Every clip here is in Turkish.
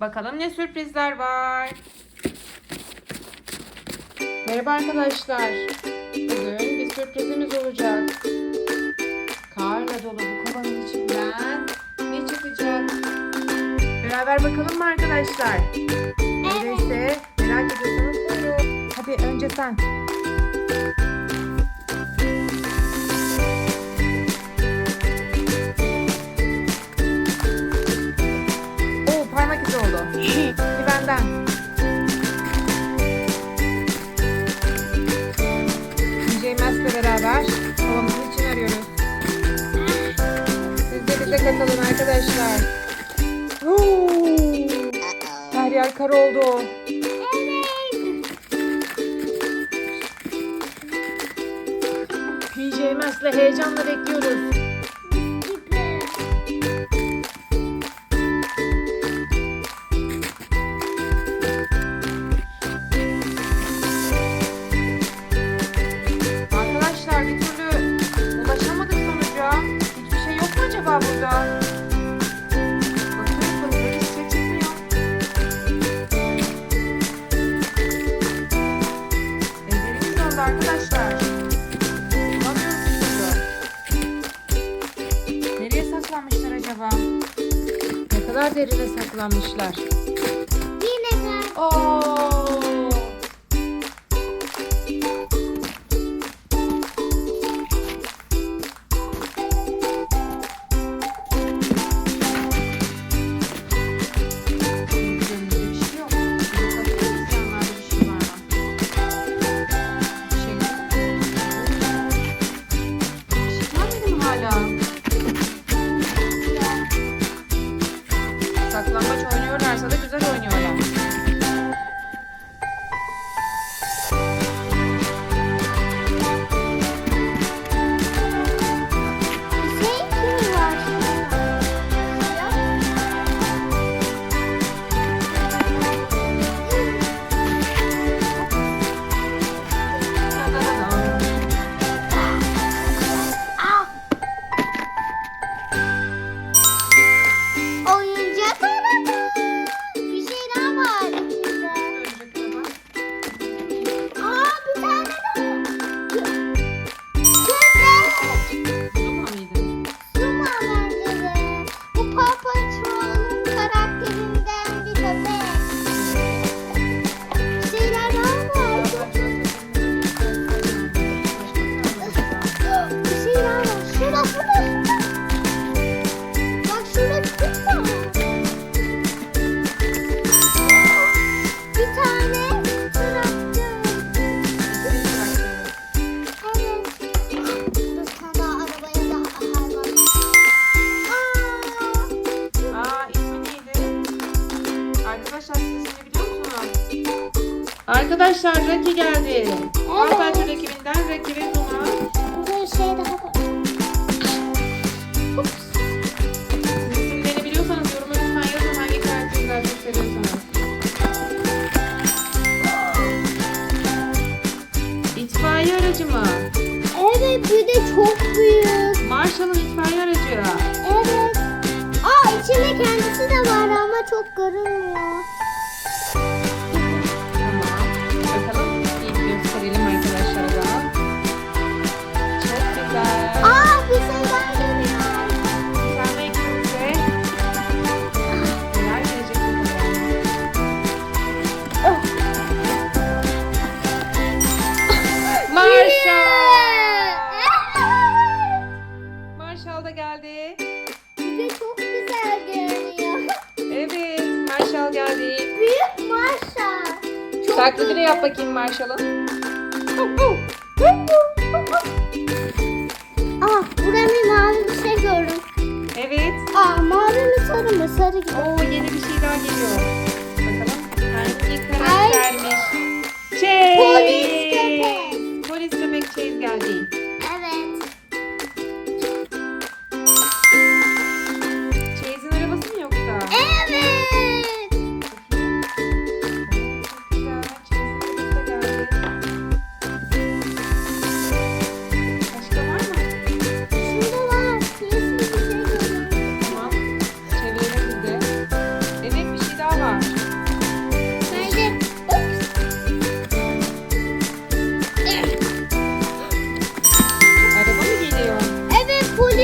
Bakalım ne sürprizler var. Merhaba arkadaşlar. Bugün bir sürprizimiz olacak. Karla dolu bu kovanın içinden ne çıkacak? Beraber bakalım mı arkadaşlar? Öyleyse merak ediyorsanız buyurun. Hadi önce sen. Benden. DJ Mask'le beraber kovamızın için arıyoruz. Siz de bize katılın arkadaşlar. Her yer kar oldu. PJ Mask'le heyecanla bekliyoruz. Derine saklanmışlar. Yine kar. Oo. Raki geldi. Alperçin ekibinden Raki ve Zuma. Burada bir şey daha var. İsimlerini biliyorsanız yoruma lütfen yazın hangi karakteri daha çok seviyorsanız. İtfaiye aracı mı? Evet bir de çok büyük. Marshall'ın itfaiye Evet, Marshall geldi. Büyük. Çok Taklidini yap bakayım Marshall'ın. Aa burada bir mavi bir şey gördüm. Evet. Aa mavi mi sarı mı? Sarı gibi. Oo yeni bir şey daha geliyor. Bakalım hangi karaktermiş? Chase.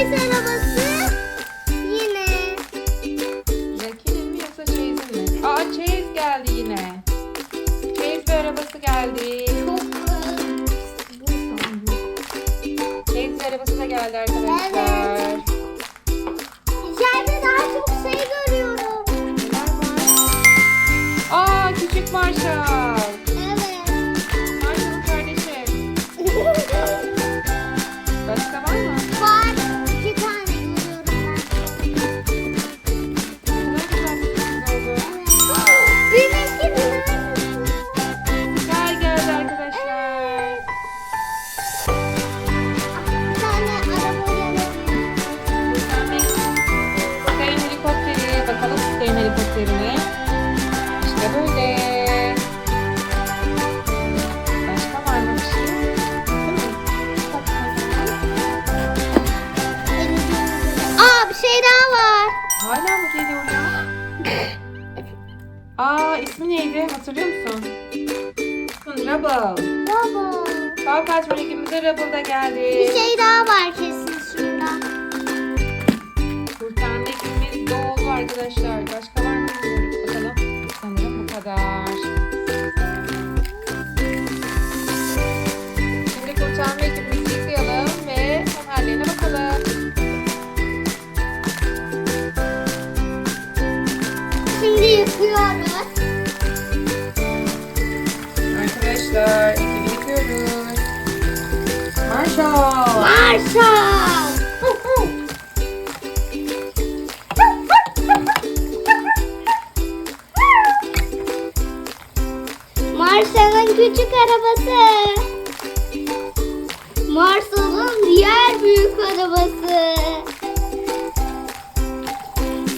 Please ismi neydi? Hatırlıyor musun? Rubble. Baba. Bal kaçma ekibimize Rubble da geldi. Bir şey daha var kesin şurada. Kurtarma ekibimiz doldu arkadaşlar. Başka Marshall. Marshall. Marshall'ın küçük arabası. Marshall'ın diğer büyük arabası.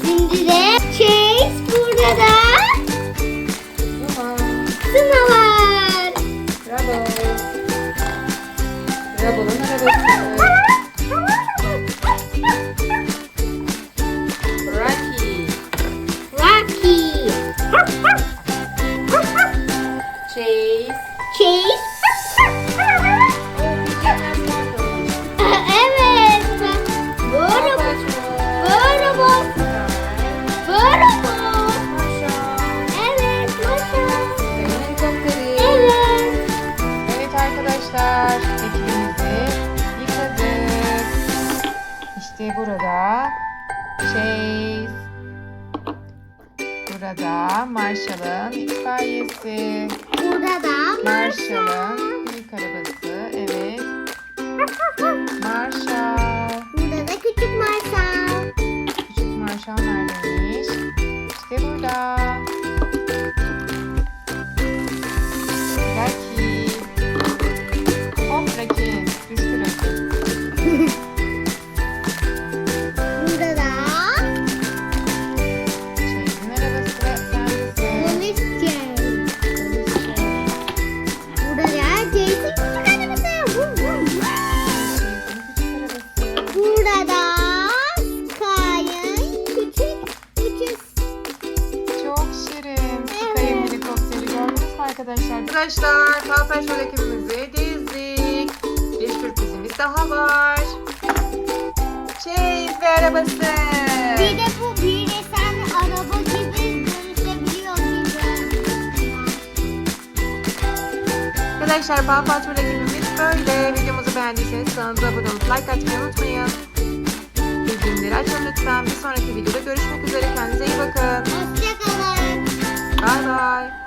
Şimdi de Chase burada da Tamam. İşte burada Chase. Burada Marshall'ın itfaiyesi. Burada da Marshall'ın büyük arabası. Evet. Marshall. arkadaşlar. Arkadaşlar kalsaç ekibimizi dizdik. Bir sürprizimiz daha var. Chase ve arabası. Bir de bu bir de sen araba gibi dönüşebiliyor gibi. Arkadaşlar Paw Patrol böyle. Videomuzu beğendiyseniz kanalımıza abone olup like atmayı unutmayın. Bildirimleri açın lütfen. Bir sonraki videoda görüşmek üzere. Kendinize iyi bakın. Hoşçakalın. Bye bye.